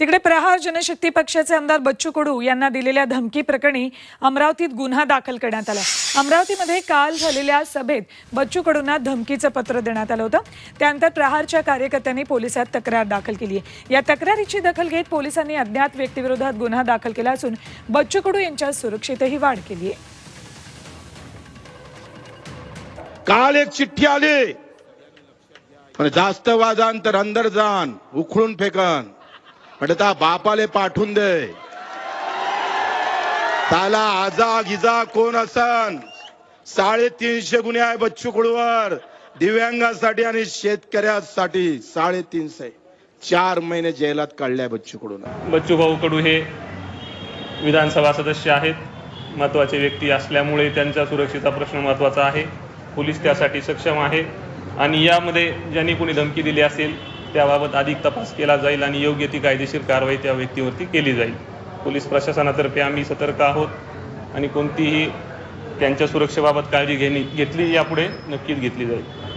तिकडे प्रहार जनशक्ती पक्षाचे आमदार बच्चू कडू यांना दिलेल्या धमकी प्रकरणी अमरावतीत गुन्हा दाखल करण्यात आला. अमरावतीमध्ये काल झालेल्या सभेत बच्चू कडूंना धमकीचं पत्र देण्यात आलं होतं. त्यानंतर प्रहारच्या कार्यकर्त्यांनी पोलिसात तक्रार दाखल केली आहे. या तक्रारीची दखल घेत पोलिसांनी अज्ञात व्यक्तीविरोधात गुन्हा दाखल केला असून बच्चू कडू यांच्या सुरक्षेतही वाढ केली आहे. काल एक चिठ्ठी आली. पण जास्त वाजान तर अंदर जाण उखळून फेकन म्हणजे त्या बापाले पाठवून दे. त्याला आजा गिजा कोण असन? साडेतीनशे गुन्हे आहे बच्चू कडूवर दिव्यांगासाठी आणि शेतकऱ्यासाठी साडेतीनशे. चार महिने जेलात काढल्या बच्चू कडून बच्चू भाऊ कडू हे विधानसभा सदस्य आहेत. महत्त्वाचे व्यक्ती असल्यामुळे त्यांच्या सुरक्षेचा प्रश्न महत्त्वाचा आहे. पोलीस त्यासाठी सक्षम आहे. आणि यामध्ये ज्यांनी कोणी धमकी दिली असेल त्याबाबत अधिक तपास केला जाईल आणि योग्य ती कायदेशीर कारवाई त्या व्यक्तीवरती केली जाईल. पोलीस प्रशासनातर्फे आम्ही सतर्क आहोत आणि कोणतीही त्यांच्या सुरक्षेबाबत काळजी घेणे घेतली यापुढे नक्कीच घेतली जाईल.